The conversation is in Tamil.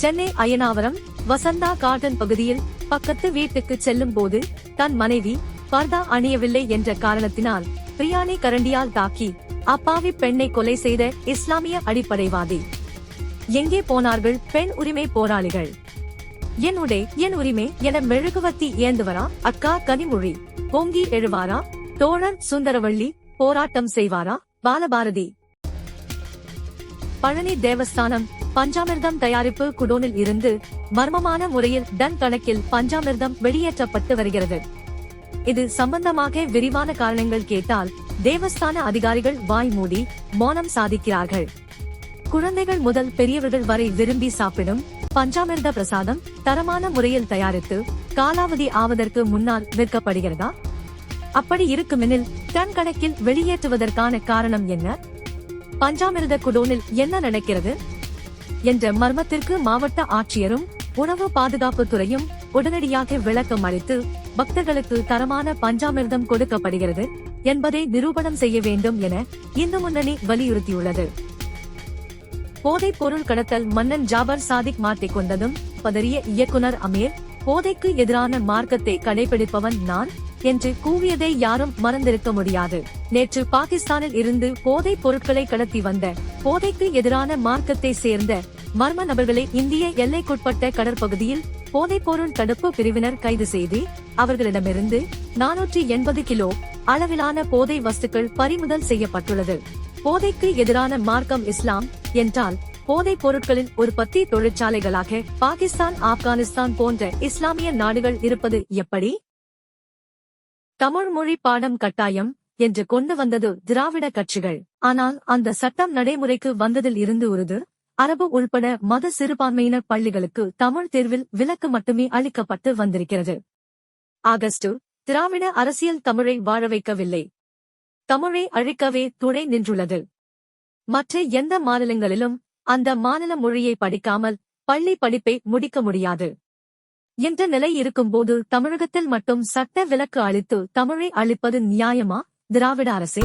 சென்னை அயனாவரம் வசந்தா கார்டன் பகுதியில் பக்கத்து வீட்டுக்கு செல்லும் போது தன் மனைவி பர்தா அணியவில்லை என்ற காரணத்தினால் பிரியாணி கரண்டியால் தாக்கி அப்பாவி பெண்ணை கொலை செய்த இஸ்லாமிய அடிப்படைவாதி. எங்கே போனார்கள்? பெண் உரிமை போராளிகள். என்னுடைய என் உரிமை என மெழுகுவத்தி ஏந்துவரா? அக்கா கனிமொழி பொங்கி எழுவாரா? தோழன் சுந்தரவள்ளி போராட்டம் செய்வாரா? பாலபாரதி பழனி தேவஸ்தானம் பஞ்சாமிர்தம் தயாரிப்பு குடோனில் இருந்து மர்மமான முறையில் டன் கணக்கில் பஞ்சாமிர்தம் வெளியேற்றப்பட்டு வருகிறது. இது சம்பந்தமாக விரிவான காரணங்கள் கேட்டால் தேவஸ்தான அதிகாரிகள் வாய் மூடி மௌனம் சாதிக்கிறார்கள். குழந்தைகள் முதல் பெரியவர்கள் வரை விரும்பி சாப்பிடும் பஞ்சாமிர்த பிரசாதம் தரமான முறையில் தயாரித்து காலாவதி ஆவதற்கு முன்னால் விற்கப்படுகிறதா? அப்படி இருக்குமெனில் டன் கணக்கில் வெளியேற்றுவதற்கான காரணம் என்ன? பஞ்சாமிர்த குடோனில் என்ன நடக்கிறது? என்ற மர்மத்திற்கு மாவட்ட ஆட்சியரும் உணவு பாதுகாப்பு துறையும் உடனடியாக விளக்கம் அளித்து பக்தர்களுக்கு தரமான பஞ்சாமிர்தம் கொடுக்கப்படுகிறது என்பதை நிரூபணம் செய்ய வேண்டும் என இந்து முன்னணி வலியுறுத்தியுள்ளது. போதைப் பொருள் கடத்தல் மன்னன் ஜாபர் சாதிக் மாட்டிக் கொண்டதும் பதறிய இயக்குனர் அமீர் போதைக்கு எதிரான மார்க்கத்தை கடைபிடிப்பவன் நான் என்று கூவியதை யாரும் மறந்திருக்க முடியாது. நேற்று பாகிஸ்தானில் இருந்து போதைப் பொருட்களை கடத்தி வந்த போதைக்கு எதிரான மார்க்கத்தை சேர்ந்த மர்ம நபர்களை இந்திய எல்லைக்குட்பட்ட கடற்பகுதியில் போதைப் பொருள் தடுப்பு பிரிவினர் கைது செய்து அவர்களிடமிருந்து நானூற்றி எண்பது கிலோ அளவிலான போதை வஸ்துக்கள் பறிமுதல் செய்யப்பட்டுள்ளது. போதைக்கு எதிரான மார்க்கம் இஸ்லாம் என்றால் போதைப் பொருட்களின் உற்பத்தி தொழிற்சாலைகளாக பாகிஸ்தான் ஆப்கானிஸ்தான் போன்ற இஸ்லாமிய நாடுகள் இருப்பது எப்படி? தமிழ் மொழி பாடம் கட்டாயம் என்று கொண்டு வந்தது திராவிட கட்சிகள். ஆனால் அந்த சட்டம் நடைமுறைக்கு வந்ததில் இருந்து உருது அரபு உள்பட மத சிறுபான்மையினர் பள்ளிகளுக்கு தமிழ் தேர்வில் விலக்கு மட்டுமே அளிக்கப்பட்டு வந்திருக்கிறது. ஆகஸ்ட் திராவிட அரசியல் தமிழை வாழ வைக்கவில்லை. தமிழை அழிக்கவே துணை நின்றுள்ளது. மற்ற எந்த மாநிலங்களிலும் அந்த மாநில மொழியை படிக்காமல் பள்ளி படிப்பை முடிக்க முடியாது. என்ற நிலை இருக்கும்போது தமிழகத்தில் மட்டும் சட்ட விலக்கு அளித்து தமிழை அளிப்பது நியாயமா திராவிட அரசே?